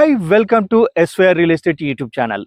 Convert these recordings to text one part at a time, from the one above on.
Welcome to SVR real estate YouTube channel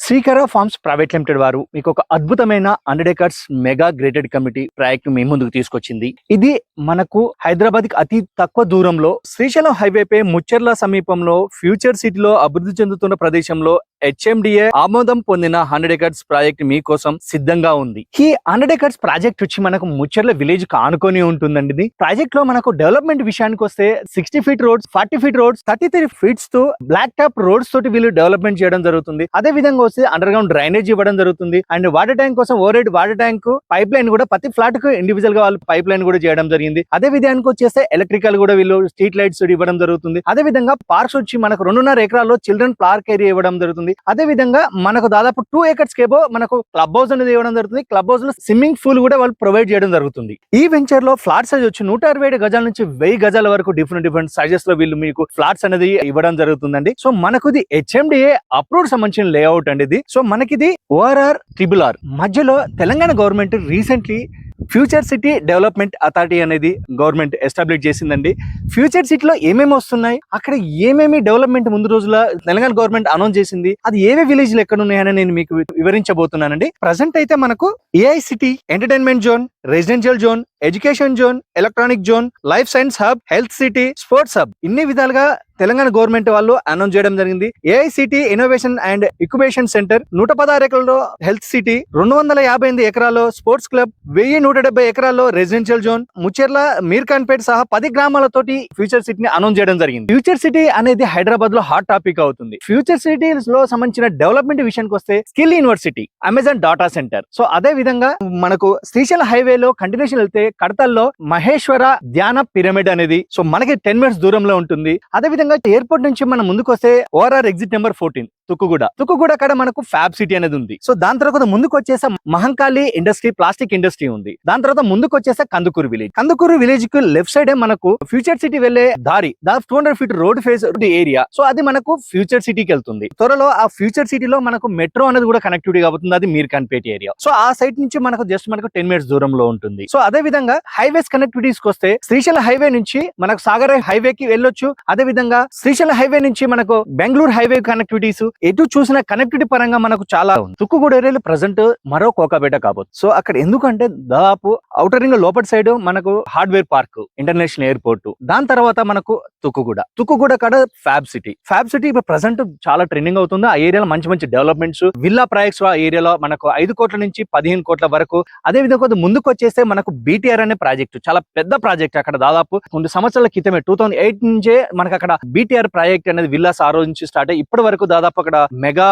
Srikara farms private limited వారు మీకు ఒక అద్భుతమైన hundred acres mega gated community project మీ ముందుకు తీసుకొచ్చింది. ఇది మనకు హైదరాబాద్కి అతి తక్కువ దూరంలో శ్రీశైలం హైవే పై ముచ్చర్ల సమీపంలో ఫ్యూచర్ సిటీలో అభివృద్ధి చెందుతున్న ప్రదేశంలో హెచ్ఎండిఏ ఆమోదం పొందిన హండ్రెడ్ ఎకర్స్ ప్రాజెక్ట్ మీకోసం సిద్ధంగా ఉంది. ఈ హండ్రెడ్ ఎకర్స్ ప్రాజెక్ట్ వచ్చి మనకు ముచ్చర్ల విలేజ్ కానుకొని ఆనుకొని ఉంటుందండి ఇది. ప్రాజెక్ట్లో మనకు డెవలప్మెంట్ విషయానికి వస్తే sixty feet roads forty feet roads thirty three ఫీట్స్తో black top roads తోటి వీళ్ళు డెవలప్మెంట్ చేయడం జరుగుతుంది. అదే విధంగా వస్తే అండర్ గ్రౌండ్ డ్రైనేజ్ ఇవ్వడం జరుగుతుంది. అండ్ వాటర్ ట్యాంక్ కోసం over water tank pipe line కూడా ప్రతి ఫ్లాట్కు ఇండివిజువల్గా వాళ్ళు పైప్ లైన్ కూడా చేయడం జరిగింది. అదే విధానికి వచ్చేస్తే ఎలక్ట్రికల్ కూడా వీళ్ళు స్ట్రీట్ లైట్స్ ఇవ్వడం జరుగుతుంది. అదే విధంగా పార్క్స్ వచ్చి మనకు రెండున్నర ఎకరాల్లో చిల్డ్రన్ పార్క్ ఏరియా ఇవ్వడం జరుగుతుంది. అదే విధంగా మనకు దాదాపు టూ ఏకర్స్ కేబో మనకు క్లబ్ హౌస్ అనేది ఇవ్వడం జరుగుతుంది. క్లబ్ హౌస్లో స్విమ్మింగ్ పూల్ కూడా వాళ్ళు ప్రొవైడ్ చేయడం జరుగుతుంది. ఈ వెంచర్లో ఫ్లాట్ సైజ్ వచ్చి నూట అరవై ఏడు గజాల నుంచి వెయ్యి గజాల వరకు డిఫరెంట్ డిఫరెంట్ సైజెస్లో వీళ్ళు మీకు ఫ్లాట్స్ అనేది ఇవ్వడం జరుగుతుందండి. సో మనకు ఇది హెచ్ఎండిఏ అప్రూవ్ సంబంధించిన లేఅవుట్ అండి ఇది. సో మనకిది ఓఆర్ఆర్ ట్రిబుల్ ఆర్ మధ్యలో Telangana government recently future city development authority అనేది గవర్నమెంట్ ఎస్టాబ్లిష్ చేసిందండి. ఫ్యూచర్ సిటీలో ఏమేమి వస్తున్నాయి? అక్కడ ఏమేమి డెవలప్మెంట్ ముందు రోజుల తెలంగాణ గవర్నమెంట్ అనౌన్స్ చేసింది? అది ఏవే విలేజ్లు ఎక్కడ ఉన్నాయని నేను మీకు వివరించబోతున్నానండి. ప్రజెంట్ అయితే మనకు AI city entertainment zone residential zone education zone electronic zone life science hub health city sports hub. ఇన్ని విధాలుగా తెలంగాణ గవర్నమెంట్ వాళ్ళు అనౌన్స్ చేయడం జరిగింది. AICT innovation and incubation centre నూట పదహారు ఎకరాల్లో హెల్త్ సిటీ రెండు వందల యాభై ఎనిమిది ఎకరాల్లో స్పోర్ట్స్ క్లబ్ వెయ్యి నూట డెబ్బై ఎకరాల్లో రెసిడెన్షియల్ జోన్ ముచెర్ల మీర్ఖాన్పేట్ సహా పది గ్రామాలతోటి ఫ్యూచర్ సిటీని అనౌన్స్ చేయడం జరిగింది. ఫ్యూచర్ సిటీ అనేది హైదరాబాద్లో హాట్ టాపిక్ అవుతుంది. ఫ్యూచర్ సిటీస్లో సంబంధించిన డెవలప్మెంట్ విషయానికి వస్తే skill university Amazon data centre. So అదే విధంగా మనకు శ్రీశైల హైవే హైవేలో కంటిన్యూషన్ వెళ్తే కడతల్లో మహేశ్వర ధ్యాన పిరమిడ్ అనేది. సో మనకి టెన్ మినిట్స్ దూరంలో ఉంటుంది. అదే విధంగా ఎయిర్పోర్ట్ నుంచి మనం ముందుకు వస్తే ORR exit number fourteen Tukkuguda Tukkuguda అక్కడ మనకు ఫ్యాబ్ సిటీ అనేది ఉంది. సో దాని తర్వాత ముందుకు వచ్చేసే మహంకాళి ఇండస్ట్రీ ప్లాస్టిక్ ఇండస్ట్రీ ఉంది. దాని తర్వాత ముందుకు వచ్చేసే కందుకూరు విలేజ్. కందుకూరు విలేజ్కు లెఫ్ట్ సైడ్ మనకు ఫ్యూచర్ సిటీ వెళ్ళే దారి దాదాపు two hundred feet road face area so అది మనకు ఫ్యూచర్ సిటీకి వెళ్తుంది. త్వరలో ఆ ఫ్యూచర్ సిటీలో మనకు మెట్రో అనేది కూడా కనెక్టివిటీ అవుతుంది అది మీర్ఖాన్పేట ఏరియా సో ఆ సైట్ నుంచి మనకు జస్ట్ మనకు టెన్ మినిట్స్ దూరంలో ఉంటుంది. సో అదే విధంగా హైవేస్ కనెక్టివిటీస్కి వస్తే శ్రీశైల హైవే నుంచి మనకు సాగర్ హైవే కి వెళ్ళొచ్చు. అదే విధంగా శ్రీశైల హైవే నుంచి మనకు బెంగళూరు హైవే కనెక్టివిటీస్ ఎటు చూసిన కనెక్టివిటీ పరంగా మనకు చాలా ఉంది. తుక్కుగూడ ఏరియాలో ప్రజెంట్ మరో కోకాపేట కాబోతు. సో అక్కడ ఎందుకంటే దాదాపు అవుటర్ రింగ్ లోపటి సైడ్ మనకు హార్డ్వేర్ పార్క్ ఇంటర్నేషనల్ ఎయిర్పోర్ట్. దాని తర్వాత మనకు తుక్కుగూడ తుక్కుగూడ కాడ ఫ్యాబ్ సిటీ. ఫ్యాబ్ సిటీ ఇప్పుడు ప్రజెంట్ చాలా ట్రెండింగ్ అవుతుంది. ఆ ఏరియాలో మంచి మంచి డెవలప్మెంట్స్. విల్లా ప్రాజెక్ట్స్ ఆ ఏరియాలో మనకు ఐదు కోట్ల నుంచి పదిహేను కోట్ల వరకు. అదే విధంగా కొద్ది ముందుకు వచ్చేస్తే మనకు బీటీఆర్ అనే ప్రాజెక్ట్ చాలా పెద్ద ప్రాజెక్ట్ అక్కడ దాదాపు కొన్ని సంవత్సరాల క్రితమే. టూ థౌసండ్ ఎయిట్ నుంచే మనకు అక్కడ బీటీఆర్ ప్రాజెక్ట్ అనేది విల్లాస్ ఆ రోజు నుంచి స్టార్ట్ అయ్యి ఇప్పటి వరకు దాదాపు అక్కడ మెగా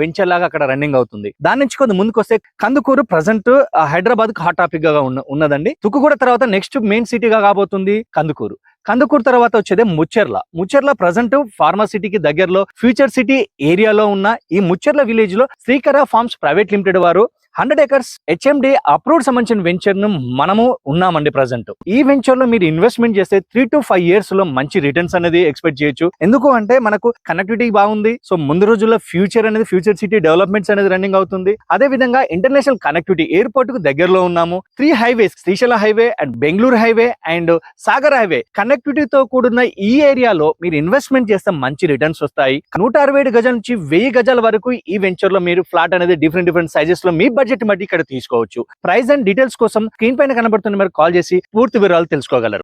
వెంచర్ లాగా అక్కడ రన్నింగ్ అవుతుంది. దాని నుంచి కొంత ముందుకు వస్తే కందుకూరు ప్రజెంట్ హైదరాబాద్కు హాట్ టాపిక్గా ఉన్నదండి. తుక్కుగూడ తర్వాత నెక్స్ట్ మెయిన్ సిటీగా కాబోతుంది కందుకూరు. కందుకూరు తర్వాత వచ్చేది ముచ్చెర్ల. ముచ్చెర్ల ప్రజెంట్ ఫార్మాసిటీకి దగ్గరలో ఫ్యూచర్ సిటీ ఏరియాలో ఉన్న ఈ ముచ్చెర్ల విలేజ్లో శ్రీకర ఫార్మ్స్ ప్రైవేట్ లిమిటెడ్ వారు హండ్రెడ్ ఎకర్స్ హెచ్ఎండి అప్రూవ్డ్ సంబంధించిన వెంచర్ను మనము ఉన్నామండి ప్రజెంట్. ఈ వెంచర్లో మీరు ఇన్వెస్ట్మెంట్ చేస్తే త్రీ టు ఫైవ్ ఇయర్స్లో మంచి రిటర్న్స్ అనేది ఎక్స్పెక్ట్ చేయొచ్చు. ఎందుకు అంటే మనకు కనెక్టివిటీ బాగుంది. సో ముందు రోజుల్లో ఫ్యూచర్ అనేది ఫ్యూచర్ సిటీ డెవలప్మెంట్స్ అనేది రన్నింగ్ అవుతుంది. అదే విధంగా ఇంటర్నేషనల్ కనెక్టివిటీ ఎయిర్పోర్ట్కు దగ్గరలో ఉన్నాము. Three highways Srisaila highway and Bengaluru highway and Sagar highway కనెక్టివిటీతో కూడిన ఈ ఏరియాలో మీరు ఇన్వెస్ట్మెంట్ చేస్తే మంచి రిటర్న్స్ వస్తాయి. నూట అరవై ఏడు గజాల నుంచి వెయ్యి గజాల వరకు ఈ వెంచర్లో మీరు ఫ్లాట్ అనేది డిఫరెంట్ డిఫరెంట్ సైజెస్లో మీ బడ్జెట్ బట్టి ఇక్కడ తీసుకోవచ్చు. ప్రైస్ అండ్ డీటెయిల్స్ కోసం స్క్రీన్ పైన కనబడుతున్న మీరు కాల్ చేసి పూర్తి వివరాలు తెలుసుకోగలరు.